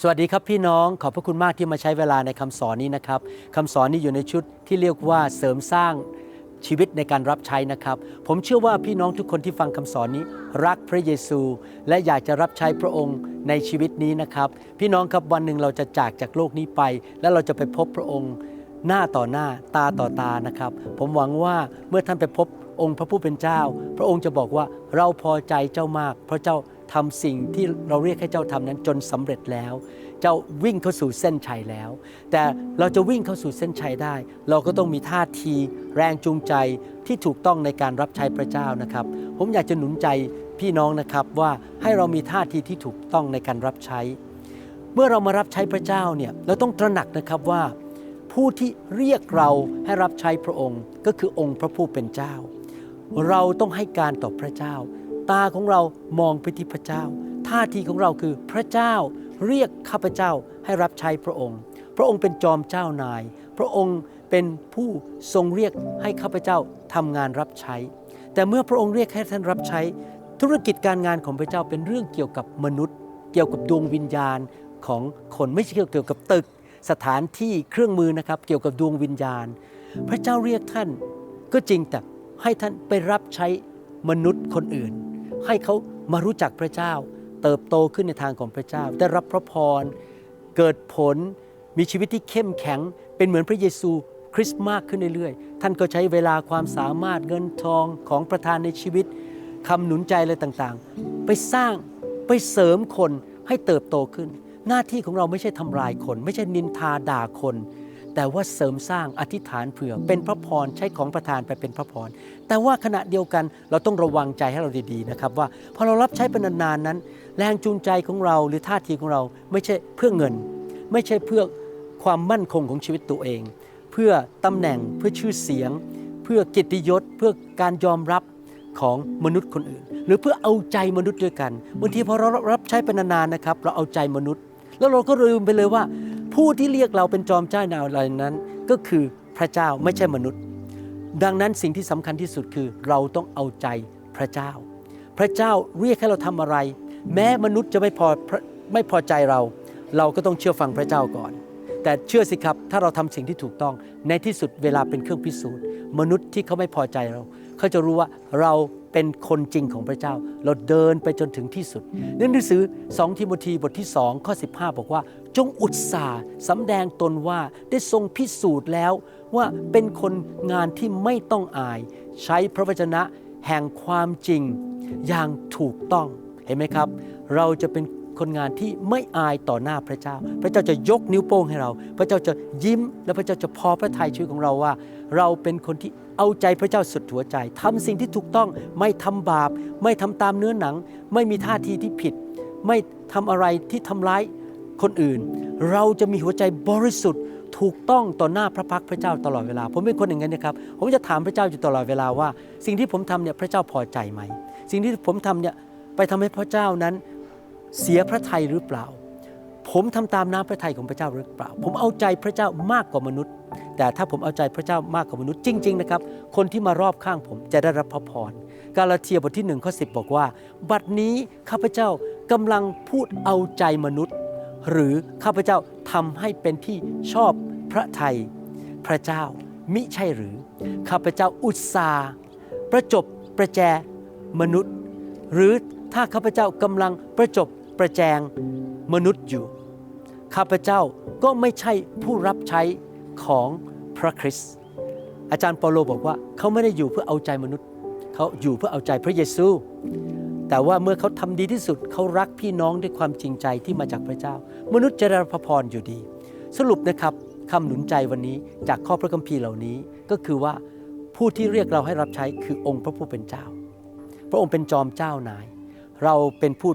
สวัสดีครับพี่น้องขอบพระคุณมากที่มาใช้เวลาในคำสอนนี้นะครับคำสอนนี้อยู่ในชุดที่เรียกว่าเสริมสร้างชีวิตในการรับใช้นะครับ ผมเชื่อว่าพี่น้องทุกคนที่ฟังคำสอนนี้ รักพระเยซู และอยากจะรับใช้พระองค์ในชีวิตนี้นะครับ พี่น้องครับวันหนึ่งเราจะจากจากโลกนี้ไป แล้วเราจะไปพบพระองค์หน้าต่อหน้าตาต่อตานะครับ ผมหวังว่าเมื่อท่านไปพบองค์พระผู้เป็นเจ้า พระองค์จะบอกว่าเราพอใจเจ้ามาก เพราะเจ้า ทำสิ่งที่เราเรียกให้เจ้าทำนั้นจนสำเร็จแล้ว เจ้าวิ่งเข้าสู่เส้นชัยแล้ว แต่เราจะวิ่งเข้าสู่เส้นชัยได้ เราก็ต้องมีท่าทีแรงจูงใจที่ถูกต้องในการรับใช้พระเจ้านะครับ ผมอยากจะหนุนใจพี่น้องนะครับว่าให้เรามีท่าทีที่ถูกต้องในการรับใช้ เมื่อเรามารับใช้พระเจ้าเนี่ยเราต้องตระหนักนะครับว่าผู้ที่เรียกเราให้รับใช้พระองค์ก็คือองค์พระผู้เป็นเจ้า เราต้องให้การต่อพระเจ้า ตาของเรามองไปที่พระเจ้า ท่าทีของเราคือพระเจ้าเรียกข้าพเจ้าให้รับใช้พระองค์ พระองค์เป็นจอมเจ้านาย พระองค์เป็นผู้ทรงเรียกให้ข้าพเจ้าทำงานรับใช้ แต่เมื่อพระองค์เรียกให้ท่านรับใช้ ธุรกิจการงานของพระเจ้าเป็นเรื่องเกี่ยวกับมนุษย์ เกี่ยวกับดวงวิญญาณของคนไม่ใช่เกี่ยวกับตึก สถานที่เครื่องมือนะครับ เกี่ยวกับดวงวิญญาณ พระเจ้าเรียกท่านก็จริงแต่ให้ท่านไปรับใช้มนุษย์คนอื่น ให้เขามารู้จักพระเจ้า เติบโตขึ้นในทางของพระเจ้า ได้รับพระพร เกิดผล มีชีวิตที่เข้มแข็ง เป็นเหมือนพระเยซูคริสต์มากขึ้นเรื่อยๆ ท่านก็ใช้เวลาความสามารถเงินทองของประธานในชีวิตคำหนุนใจอะไรต่างๆ ไปสร้างไปเสริมคนให้เติบโตขึ้น หน้าที่ของเราไม่ใช่ทำลายคน ไม่ใช่นินทาด่าคน แต่ว่าเสริมสร้างอธิษฐานเผื่อ เป็นพระพรใช้ของประทานไปเป็นพระพร แต่ว่าขณะเดียวกันเราต้องระวังใจให้เราดีๆนะครับ ว่าพอเรารับใช้เป็นนานๆนั้น แรงจูงใจของเราหรือท่าทีของเราไม่ใช่เพื่อเงิน ไม่ใช่เพื่อความมั่นคงของชีวิตตัวเอง เพื่อตำแหน่งเพื่อชื่อเสียง เพื่อกียรติยศเพื่อการยอมรับของมนุษย์คนอื่น หรือเพื่อเอาใจมนุษย์ด้วยกันบางทีพอเรารับใช้เป็นนานๆนะครับ เราเอาใจมนุษย์ แล้วเราก็ลืมไปเลยว่า ผู้ที่เรียกเราเป็นจอมเจ้านายอะไรนั้น ก็คือพระเจ้าไม่ใช่มนุษย์ ดังนั้นสิ่งที่สำคัญที่สุดคือเราต้องเอาใจพระเจ้า พระเจ้าเรียกให้เราทำอะไร แม้มนุษย์จะไม่พอไม่พอใจเรา เราก็ต้องเชื่อฟังพระเจ้าก่อน แต่เชื่อสิครับถ้าเราทำสิ่งที่ถูกต้องในที่สุดเวลาเป็นเครื่องพิสูจน์ มนุษย์ที่เขาไม่พอใจเรา เขาจะรู้ว่าเราเป็นคนจริงของพระเจ้า เราเดินไปจนถึงที่สุดในหนังสือ 2 ทิโมธีบทที่2ข้อ 15 บอกว่า จงอุตสาห์สำแดงตนว่าได้ทรงพิสูจน์แล้วว่าเป็นคนงานที่ไม่ต้องอาย ใช้พระวจนะแห่งความจริงอย่างถูกต้องเห็นไหมครับ เราจะเป็น คนงานที่ไม่อายต่อหน้าพระเจ้า พระเจ้าจะยกนิ้วโป้งให้เรา พระเจ้าจะยิ้ม และพระเจ้าจะพอพระทัยชีวิตของเราว่า เราเป็นคนที่เอาใจพระเจ้าสุดหัวใจทำสิ่งที่ถูกต้องไม่ทำบาป ไม่ทำตามเนื้อหนัง ไม่มีท่าทีที่ผิด ไม่ทำอะไรที่ทำร้ายคนอื่น เราจะมีหัวใจบริสุทธิ์ถูกต้องต่อหน้าพระพักพระเจ้าตลอดเวลา ผมเป็นคนอย่างนั้นนะครับ ผมจะถามพระเจ้าอยู่ตลอดเวลาว่า สิ่งที่ผมทำเนี่ยพระเจ้าพอใจไหม สิ่งที่ผมทำเนี่ยไปทำให้พระเจ้านั้น เสียพระทัยหรือเปล่า ผมทำตามน้ำพระทัยของพระเจ้าหรือเปล่า ผมเอาใจพระเจ้ามากกว่ามนุษย์ แต่ถ้าผมเอาใจพระเจ้ามากกว่ามนุษย์จริง ๆ นะครับ คนที่มารอบข้างผมจะได้รับพระพร กาลาเทียบทที่หนึ่งข้อสิบอกว่า บัดนี้ข้าพเจ้ากำลังพูดเอาใจมนุษย์ หรือข้าพเจ้าทำให้เป็นที่ชอบพระทัยพระเจ้ามิใช่หรือ ข้าพเจ้าอุตสาห์ประจบประแจมนุษย์ หรือถ้าข้าพเจ้ากำลังประจบ ประแจงมนุษย์อยู่ ข้าพเจ้าก็ไม่ใช่ผู้รับใช้ของพระคริสต์อาจารย์เปาโลบอกว่าเขาไม่ได้อยู่เพื่อเอาใจมนุษย์ เขาอยู่เพื่อเอาใจพระเยซู แต่ว่าเมื่อเขาทำดีที่สุดเขารักพี่น้องด้วยความจริงใจที่มาจากพระเจ้า มนุษย์จะได้รับพระพรอยู่ดี สรุปนะครับคำหนุนใจวันนี้จากข้อพระคัมภีร์เหล่านี้ก็คือว่าผู้ที่เรียกเราให้รับใช้คือองค์พระผู้เป็นเจ้า พระองค์เป็นจอมเจ้านาย เราเป็นผู้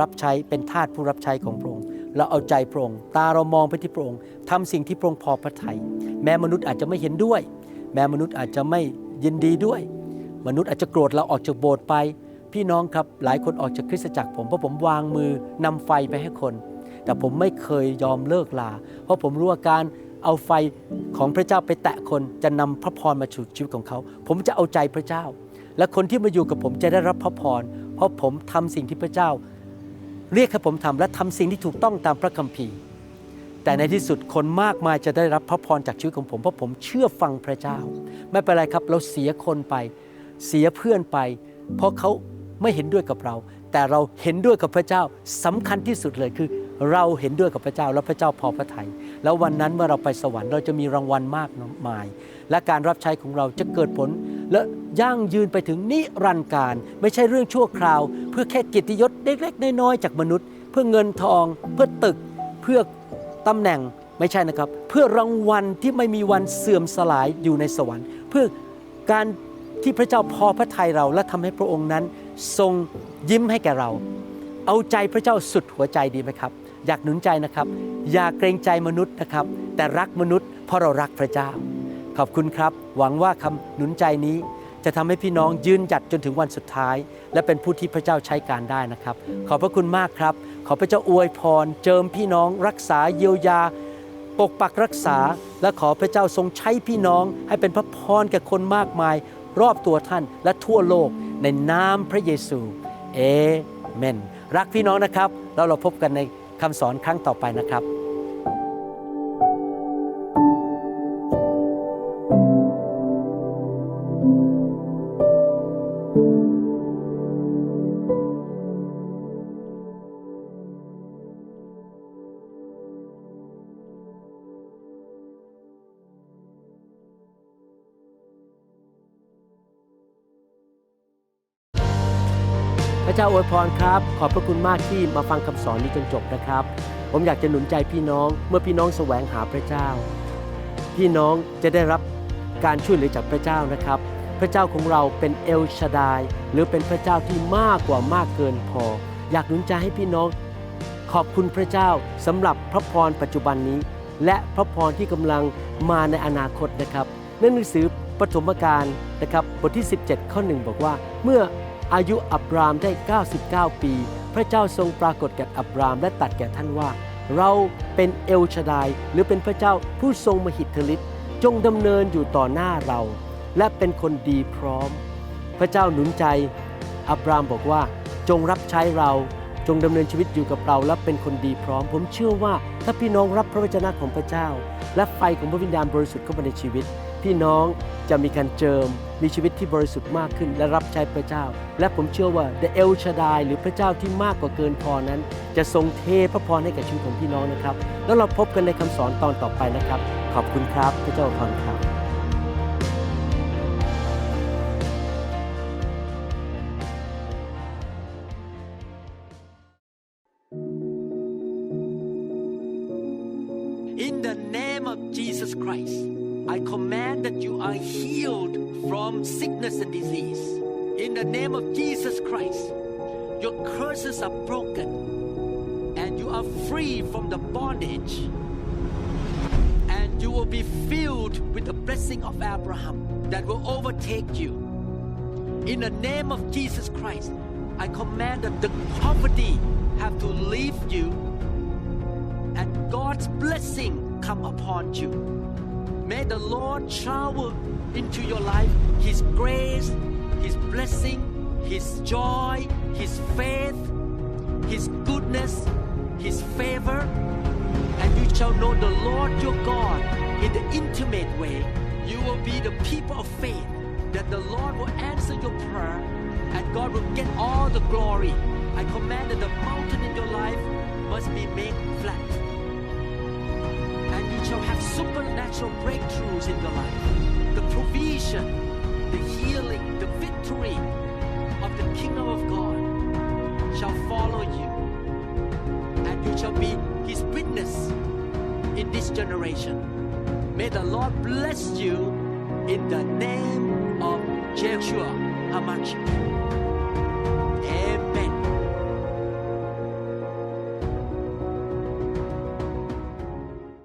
รับใช้เป็นทาสผู้รับใช้ของพระองค์ เราเอาใจพระองค์ตาเรามองไปที่พระองค์ทำสิ่งที่พระองค์พอพระทยัยแม้มนุษย์อาจจะไม่เห็นด้วย แม้มนุษย์อาจจะไม่ยินดีด้วย มนุษย์อาจจะโกรธเราออกจากโบสถ์ไป พี่น้องครับหลายคนออกจากคริสตจักรผมเพราะผมวางมือนำไฟไปให้คน แต่ผมไม่เคยยอมเลิกลา เพราะผมรู้ว่าการเอาไฟของพระเจ้าไปแตะคนจะนำพระพรมาสู่ชีวิตของเขา ผมจะเอาใจพระเจ้า และคนที่มาอยู่กับผมจะได้รับพระพร เพราะผมทำสิ่งที่พระเจ้า เรียกให้ผมทำและทำสิ่งที่ถูกต้องตามพระคัมภีร์ แต่ในที่สุดคนมากมายจะได้รับพระพรจากชีวิตของผมเพราะผมเชื่อฟังพระเจ้า ไม่เป็นไรครับ เราเสียคนไป เสียเพื่อนไป เพราะเขาไม่เห็นด้วยกับเรา แต่เราเห็นด้วยกับพระเจ้าสำคัญที่สุดเลยคือ เราเห็นด้วยกับพระเจ้าแล้วพระเจ้าพอพระทยัยแล้ววันนั้นเมื่อเราไปสวรรค์เราจะมีรางวัลมากมาย และการรับใช้ของเราจะเกิดผล และยั่งยืนไปถึงนิรันดร์การ ไม่ใช่เรื่องชั่วคราว เพื่อแค่กียรติยศเล็กๆน้อยๆจากมนุษย์ เพื่อเงินทองเพื่อตึกเพื่อตำแหน่งไม่ใช่นะครับ เพื่อรางวัลที่ไม่มีวันเสื่อมสลายอยู่ในสวรรค์ เพื่อการที่พระเจ้าพอพระทัยเราและทำให้พระองค์นั้น ทรงยิ้มให้แก่เรา เอาใจพระเจ้าสุดหัวใจดีไหมครับ อยากหนุนใจนะครับ อย่าเกรงใจมนุษย์นะครับ แต่รักมนุษย์เพราะเรารักพระเจ้า ขอบคุณครับ หวังว่าคำหนุนใจนี้จะทำให้พี่น้องยืนหยัดจนถึงวันสุดท้าย และเป็นผู้ที่พระเจ้าใช้การได้นะครับ ขอบพระคุณมากครับ ขอพระเจ้าอวยพร เจิมพี่น้อง รักษาเยียวยา ปกปักรักษา และขอพระเจ้าทรงใช้พี่น้อง ให้เป็นพระพรแก่คนมากมาย รอบตัวท่านและทั่วโลกในนามพระเยซูเอเมนรักพี่น้องนะครับแล้วเราพบกันในคำสอนครั้งต่อไปนะครับ จ้าอวยพรครับ ขอบพระคุณมากที่มาฟังคำสอนนี้จนจบนะครับ ผมอยากจะหนุนใจพี่น้องเมื่อพี่น้องแสวงหาพระเจ้า พี่น้องจะได้รับการช่วยเหลือจากพระเจ้านะครับ พระเจ้าของเราเป็นเอลชาดาย หรือเป็นพระเจ้าที่มากกว่ามากเกินพอ อยากหนุนใจให้พี่น้อง ขอบคุณพระเจ้าสำหรับพระพรปัจจุบันนี้ และพระพรที่กำลังมาในอนาคตนะครับในหนังสือปฐมกาลนะครับบทที่ 17 ข้อหนึ่งบอกว่าเมื่อ อายุอับรามได้ 99 ปี พระเจ้าทรงปรากฏแก่อับรามและตรัดแก่ท่านว่า เราเป็นเอลชาดาย หรือเป็นพระเจ้าผู้ทรงมหิทธิฤทธิ์จงดำเนินอยู่ต่อหน้าเรา และเป็นคนดีพร้อม พระเจ้าหนุนใจ อับรามบอกว่าจงรับใช้เราจงดำเนินชีวิตอยู่กับเราและเป็นคนดีพร้อม ผมเชื่อว่าถ้าพี่น้องรับพระวจนะของพระเจ้า และไฟของพระวิญญาณบริสุทธิ์เข้ามาในชีวิต พี่น้องจะมีการเจิมมีชีวิตที่บริสุทธิ์มากขึ้น และรับใช้พระเจ้า และผมเชื่อว่า The El Shaddai หรือพระเจ้าที่มากกว่าเกินพอนั้น จะทรงเทพระพรให้แก่ชีวิตของพี่น้องนะครับ แล้วเราพบกันในคำสอนตอนต่อไปนะครับ ขอบคุณครับพระเจ้าพรครับ In the name of Jesus Christ, I command that you are healed from sickness and disease. In the name of Jesus Christ, your curses are broken and you are free from the bondage. And you will be filled with the blessing of Abraham that will overtake you. In the name of Jesus Christ, I command that the poverty have to leave you and God's blessing come upon you. May the Lord shower into your life His grace, His blessing, His joy, His faith, His goodness, His favor, and you shall know the Lord your God in the intimate way. You will be the people of faith, that the Lord will answer your prayer and God will get all the glory. I command that the mountain in your life must be made flat shall have supernatural breakthroughs in your life. The provision, the healing, the victory of the kingdom of God shall follow you, and you shall be his witness in this generation. May the Lord bless you in the name of Joshua Hamachi.